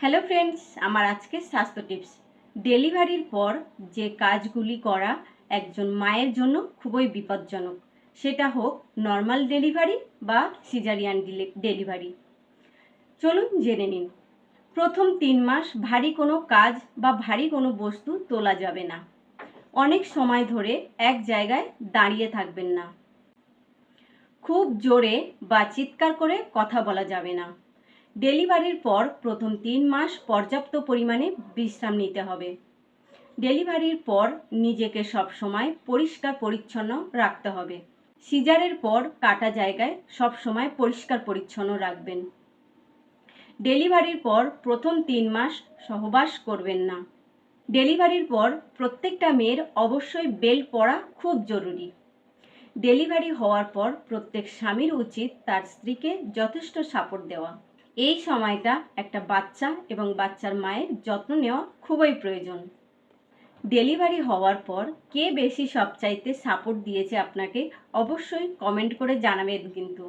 Hello friends, আমার আজকের স্বাস্থ্য টিপস। ডেলিভারির পর যে কাজগুলি করা একজন মায়ের জন্য খুবই বিপজ্জনক। সেটা হোক নর্মাল ডেলিভারি বা সিজারিয়ান ডেলিভারি। চলুন জেনে নিন। প্রথম তিন মাস ভারী কোনো কাজ বা ভারী কোনো বস্তু তোলা যাবে না। অনেক সময় ধরে এক জায়গায় দাঁড়িয়ে থাকবেন না। খুব জোরে বা চিৎকার করে কথা বলা যাবে না। ডেলিভারির পর প্রথম তিন মাস পর্যাপ্ত পরিমাণে বিশ্রাম নিতে হবে। ডেলিভারির পর নিজেকে সবসময় পরিষ্কার পরিচ্ছন্ন রাখতে হবে। সিজারের পর কাটা জায়গায় সবসময় পরিষ্কার পরিচ্ছন্ন রাখবেন। ডেলিভারির পর প্রথম তিন মাস সহবাস করবেন না। ডেলিভারির পর প্রত্যেকটা মেয়ের অবশ্যই বেল্ট পরা খুব জরুরি। ডেলিভারি হওয়ার পর প্রত্যেক স্বামীর উচিত তার স্ত্রীকে যথেষ্ট সাপোর্ট দেওয়া। এই সময়টা একটা বাচ্চা এবং বাচ্চার মায়ের যত্ন নেওয়া খুবই প্রয়োজন। ডেলিভারি হওয়ার পর কে বেশি সবচাইতে সাপোর্ট দিয়েছে আপনাকে অবশ্যই কমেন্ট করে জানাবেন কিন্তু।